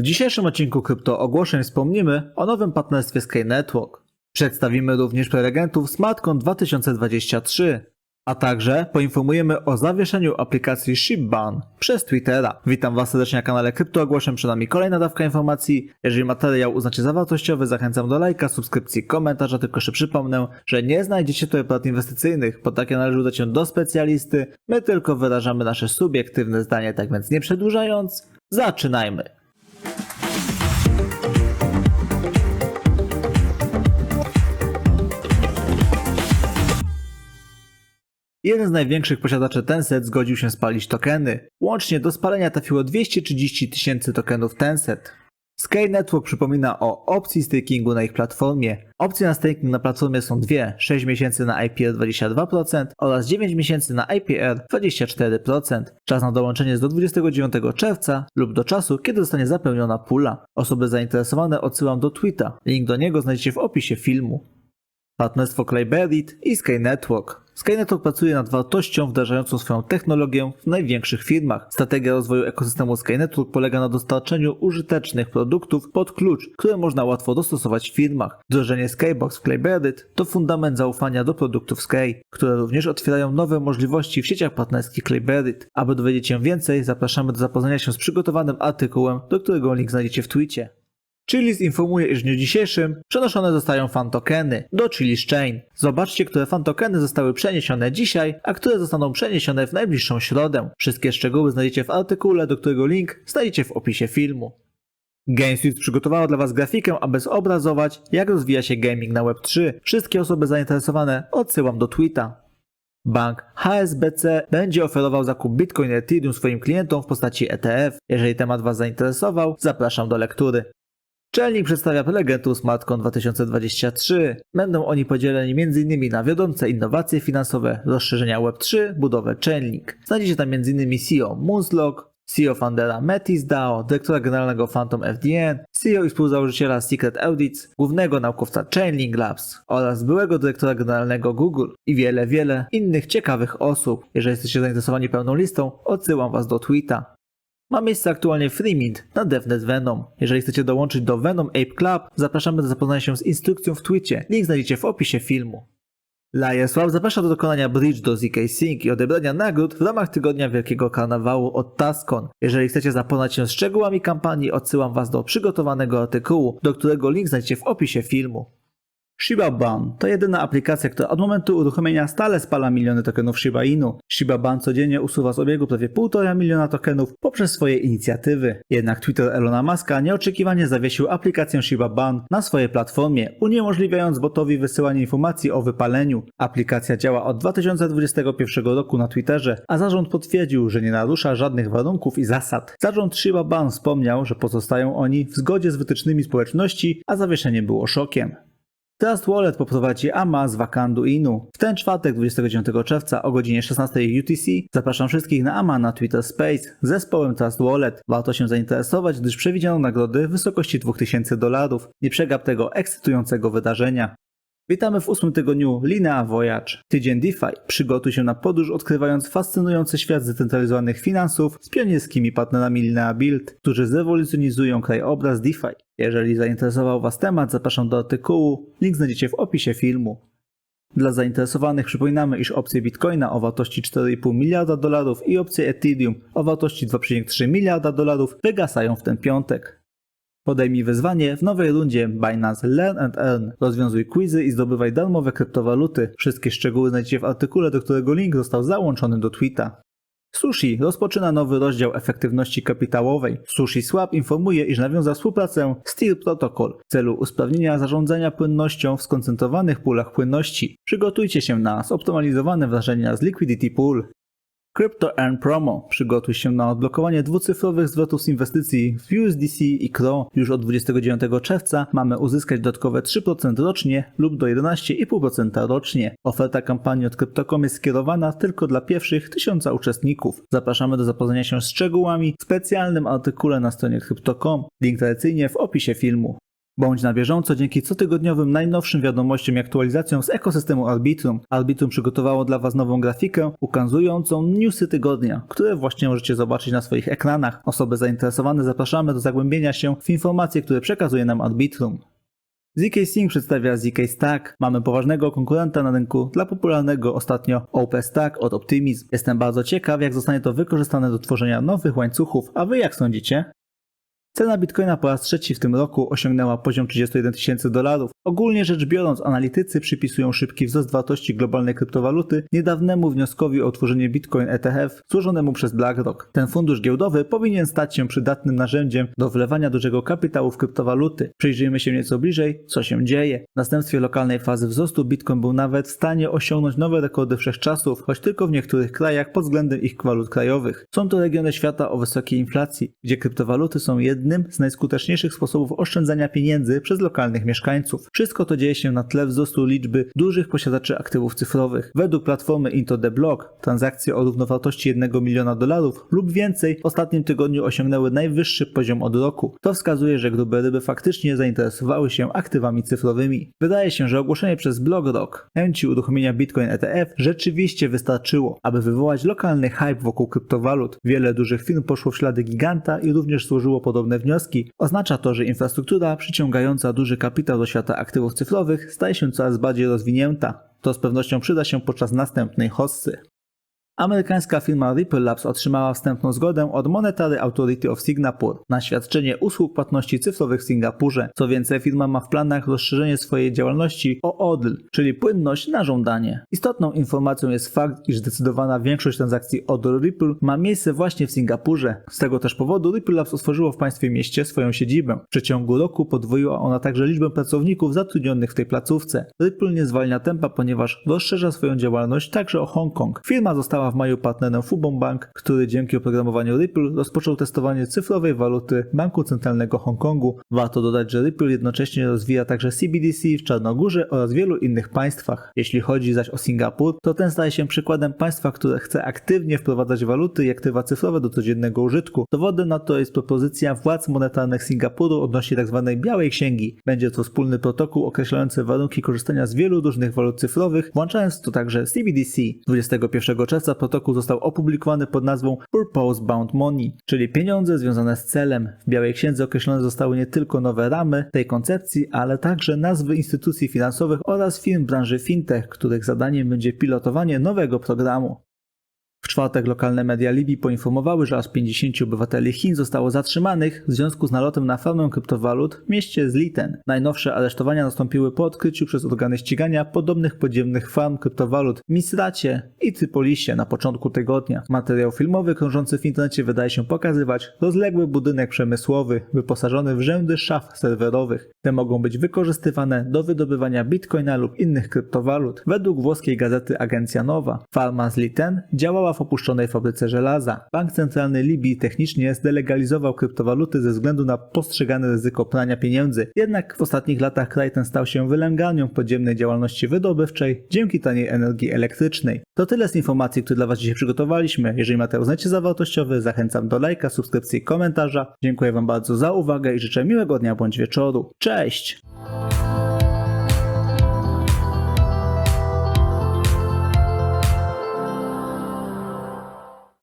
W dzisiejszym odcinku Krypto Ogłoszeń wspomnimy o nowym partnerstwie Sky Network. Przedstawimy również prelegentów SmartCon 2023, a także poinformujemy o zawieszeniu aplikacji Shipban przez Twittera. Witam Was serdecznie na kanale Krypto Ogłoszeń, przed nami kolejna dawka informacji. Jeżeli materiał uznacie za wartościowy, zachęcam do lajka, subskrypcji, komentarza, tylko jeszcze przypomnę, że nie znajdziecie tutaj porad inwestycyjnych, bo takie należy udać się do specjalisty. My tylko wyrażamy nasze subiektywne zdanie, tak więc nie przedłużając, zaczynajmy. Jeden z największych posiadaczy Tencent zgodził się spalić tokeny. Łącznie do spalenia trafiło 230 tysięcy tokenów Tencent. Sky Network przypomina o opcji stakingu na ich platformie. Opcje na staking na platformie są dwie: 6 miesięcy na IPR 22% oraz 9 miesięcy na IPR 24%. Czas na dołączenie jest do 29 czerwca lub do czasu, kiedy zostanie zapełniona pula. Osoby zainteresowane odsyłam do tweeta. Link do niego znajdziecie w opisie filmu. Partnerstwo Clayberit i Sky Network. Sky Network pracuje nad wartością wdrażającą swoją technologię w największych firmach. Strategia rozwoju ekosystemu Sky Network polega na dostarczeniu użytecznych produktów pod klucz, które można łatwo dostosować w firmach. Wdrożenie Skybox w Clayberit to fundament zaufania do produktów Sky, które również otwierają nowe możliwości w sieciach partnerskich Clayberit. Aby dowiedzieć się więcej, zapraszamy do zapoznania się z przygotowanym artykułem, do którego link znajdziecie w twicie. Chiliz informuje, iż w dniu dzisiejszym przenoszone zostają fantokeny do Chili's Chain. Zobaczcie, które fantokeny zostały przeniesione dzisiaj, a które zostaną przeniesione w najbliższą środę. Wszystkie szczegóły znajdziecie w artykule, do którego link znajdziecie w opisie filmu. GameSwift przygotowała dla Was grafikę, aby zobrazować, jak rozwija się gaming na Web3. Wszystkie osoby zainteresowane odsyłam do tweeta. Bank HSBC będzie oferował zakup Bitcoin Ethereum swoim klientom w postaci ETF. Jeżeli temat Was zainteresował, zapraszam do lektury. Czelnik przedstawia prelegentów SmartCon 2023. Będą oni podzieleni m.in. na wiodące innowacje finansowe, rozszerzenia Web3, budowę Czelnik. Znajdziecie tam m.in. CEO Moonslog, CEO foundera Metis DAO, dyrektora generalnego Phantom FDN, CEO i współzałożyciela Secret Audits, głównego naukowca Chainlink Labs oraz byłego dyrektora generalnego Google i wiele, wiele innych ciekawych osób. Jeżeli jesteście zainteresowani pełną listą, odsyłam Was do tweeta. Ma miejsce aktualnie Freemint na DevNet Venom. Jeżeli chcecie dołączyć do Venom Ape Club, zapraszamy do zapoznania się z instrukcją w Twitcie. Link znajdziecie w opisie filmu. Lajesław zaprasza do dokonania bridge do ZK Sync i odebrania nagród w ramach tygodnia Wielkiego Karnawału od Tascon. Jeżeli chcecie zapoznać się z szczegółami kampanii, odsyłam Was do przygotowanego artykułu, do którego link znajdziecie w opisie filmu. Shiba Ban to jedyna aplikacja, która od momentu uruchomienia stale spala miliony tokenów Shiba Inu. Shiba Ban codziennie usuwa z obiegu prawie 1,5 miliona tokenów poprzez swoje inicjatywy. Jednak Twitter Elona Muska nieoczekiwanie zawiesił aplikację Shiba Ban na swojej platformie, uniemożliwiając botowi wysyłanie informacji o wypaleniu. Aplikacja działa od 2021 roku na Twitterze, a zarząd potwierdził, że nie narusza żadnych warunków i zasad. Zarząd Shiba Ban wspomniał, że pozostają oni w zgodzie z wytycznymi społeczności, a zawieszenie było szokiem. Trust Wallet poprowadzi AMA z Wakandu Inu. W ten czwartek 29 czerwca o godzinie 16 UTC zapraszam wszystkich na AMA na Twitter Space z zespołem Trust Wallet. Warto się zainteresować, gdyż przewidziano nagrody w wysokości 2000 dolarów. Nie przegap tego ekscytującego wydarzenia. Witamy w ósmym tygodniu Linea Voyage. Tydzień DeFi. Przygotuj się na podróż odkrywając fascynujący świat zdecentralizowanych finansów z pionierskimi partnerami Linea Build, którzy zrewolucjonizują krajobraz DeFi. Jeżeli zainteresował Was temat, zapraszam do artykułu. Link znajdziecie w opisie filmu. Dla zainteresowanych przypominamy, iż opcje Bitcoina o wartości 4,5 miliarda dolarów i opcje Ethereum o wartości 2,3 miliarda dolarów wygasają w ten piątek. Podejmij wyzwanie w nowej rundzie Binance Learn and Earn. Rozwiązuj quizy i zdobywaj darmowe kryptowaluty. Wszystkie szczegóły znajdziecie w artykule, do którego link został załączony do tweeta. Sushi rozpoczyna nowy rozdział efektywności kapitałowej. Sushi Swap informuje, iż nawiązał współpracę Steel Protocol w celu usprawnienia zarządzania płynnością w skoncentrowanych pulach płynności. Przygotujcie się na zoptymalizowane wrażenia z Liquidity Pool. Crypto Earn Promo. Przygotuj się na odblokowanie dwucyfrowych zwrotów z inwestycji w USDC i CRO. Już od 29 czerwca mamy uzyskać dodatkowe 3% rocznie lub do 11,5% rocznie. Oferta kampanii od Crypto.com jest skierowana tylko dla pierwszych 1000 uczestników. Zapraszamy do zapoznania się z szczegółami w specjalnym artykule na stronie Crypto.com. Link tradycyjnie w opisie filmu. Bądź na bieżąco dzięki cotygodniowym najnowszym wiadomościom i aktualizacjom z ekosystemu Arbitrum. Arbitrum przygotowało dla Was nową grafikę ukazującą newsy tygodnia, które właśnie możecie zobaczyć na swoich ekranach. Osoby zainteresowane zapraszamy do zagłębienia się w informacje, które przekazuje nam Arbitrum. ZK Sync przedstawia ZK Stack. Mamy poważnego konkurenta na rynku dla popularnego ostatnio OpenStack od Optimism. Jestem bardzo ciekaw, jak zostanie to wykorzystane do tworzenia nowych łańcuchów, a Wy jak sądzicie? Cena Bitcoina po raz trzeci w tym roku osiągnęła poziom 31 tysięcy dolarów. Ogólnie rzecz biorąc, analitycy przypisują szybki wzrost wartości globalnej kryptowaluty niedawnemu wnioskowi o utworzenie Bitcoin ETF złożonemu przez BlackRock. Ten fundusz giełdowy powinien stać się przydatnym narzędziem do wlewania dużego kapitału w kryptowaluty. Przyjrzyjmy się nieco bliżej, co się dzieje. W następstwie lokalnej fazy wzrostu Bitcoin był nawet w stanie osiągnąć nowe rekordy wszechczasów, choć tylko w niektórych krajach pod względem ich walut krajowych. Są to regiony świata o wysokiej inflacji, gdzie kryptowaluty są jednym z najskuteczniejszych sposobów oszczędzania pieniędzy przez lokalnych mieszkańców. Wszystko to dzieje się na tle wzrostu liczby dużych posiadaczy aktywów cyfrowych. Według platformy Into the Block transakcje o równowartości 1 miliona dolarów lub więcej w ostatnim tygodniu osiągnęły najwyższy poziom od roku. To wskazuje, że grube ryby faktycznie zainteresowały się aktywami cyfrowymi. Wydaje się, że ogłoszenie przez BlackRock chęci uruchomienia Bitcoin ETF rzeczywiście wystarczyło, aby wywołać lokalny hype wokół kryptowalut. Wiele dużych firm poszło w ślady giganta i również złożyło podobne wnioski. Oznacza to, że infrastruktura przyciągająca duży kapitał do świata aktywów cyfrowych staje się coraz bardziej rozwinięta. To z pewnością przyda się podczas następnej hossy. Amerykańska firma Ripple Labs otrzymała wstępną zgodę od Monetary Authority of Singapore na świadczenie usług płatności cyfrowych w Singapurze. Co więcej, firma ma w planach rozszerzenie swojej działalności o ODL, czyli płynność na żądanie. Istotną informacją jest fakt, iż zdecydowana większość transakcji ODL Ripple ma miejsce właśnie w Singapurze. Z tego też powodu Ripple Labs otworzyło w państwie mieście swoją siedzibę. W przeciągu roku podwoiła ona także liczbę pracowników zatrudnionych w tej placówce. Ripple nie zwalnia tempa, ponieważ rozszerza swoją działalność także o Hongkong. Firma została w maju partnerem Fubon Bank, który dzięki oprogramowaniu Ripple rozpoczął testowanie cyfrowej waluty Banku Centralnego Hongkongu. Warto dodać, że Ripple jednocześnie rozwija także CBDC w Czarnogórze oraz wielu innych państwach. Jeśli chodzi zaś o Singapur, to ten staje się przykładem państwa, które chce aktywnie wprowadzać waluty i aktywa cyfrowe do codziennego użytku. Dowodem na to jest propozycja władz monetarnych Singapuru odnośnie tzw. białej księgi. Będzie to wspólny protokół określający warunki korzystania z wielu różnych walut cyfrowych, włączając tu także CBDC. 21 czerwca protokół został opublikowany pod nazwą Purpose Bound Money, czyli pieniądze związane z celem. W Białej Księdze określone zostały nie tylko nowe ramy tej koncepcji, ale także nazwy instytucji finansowych oraz firm branży fintech, których zadaniem będzie pilotowanie nowego programu. W czwartek lokalne media Libii poinformowały, że aż 50 obywateli Chin zostało zatrzymanych w związku z nalotem na farmę kryptowalut w mieście Zliten. Najnowsze aresztowania nastąpiły po odkryciu przez organy ścigania podobnych podziemnych farm kryptowalut w Misracie i Trypolisie na początku tygodnia. Materiał filmowy krążący w internecie wydaje się pokazywać rozległy budynek przemysłowy wyposażony w rzędy szaf serwerowych. Te mogą być wykorzystywane do wydobywania bitcoina lub innych kryptowalut. Według włoskiej gazety Agencja Nowa, farma Zliten działała w opuszczonej fabryce żelaza. Bank Centralny Libii technicznie zdelegalizował kryptowaluty ze względu na postrzegane ryzyko prania pieniędzy. Jednak w ostatnich latach kraj ten stał się wylęgarnią podziemnej działalności wydobywczej dzięki taniej energii elektrycznej. To tyle z informacji, które dla Was dzisiaj przygotowaliśmy. Jeżeli materiał znajdziecie za wartościowy, zachęcam do lajka, subskrypcji i komentarza. Dziękuję Wam bardzo za uwagę i życzę miłego dnia bądź wieczoru. Cześć!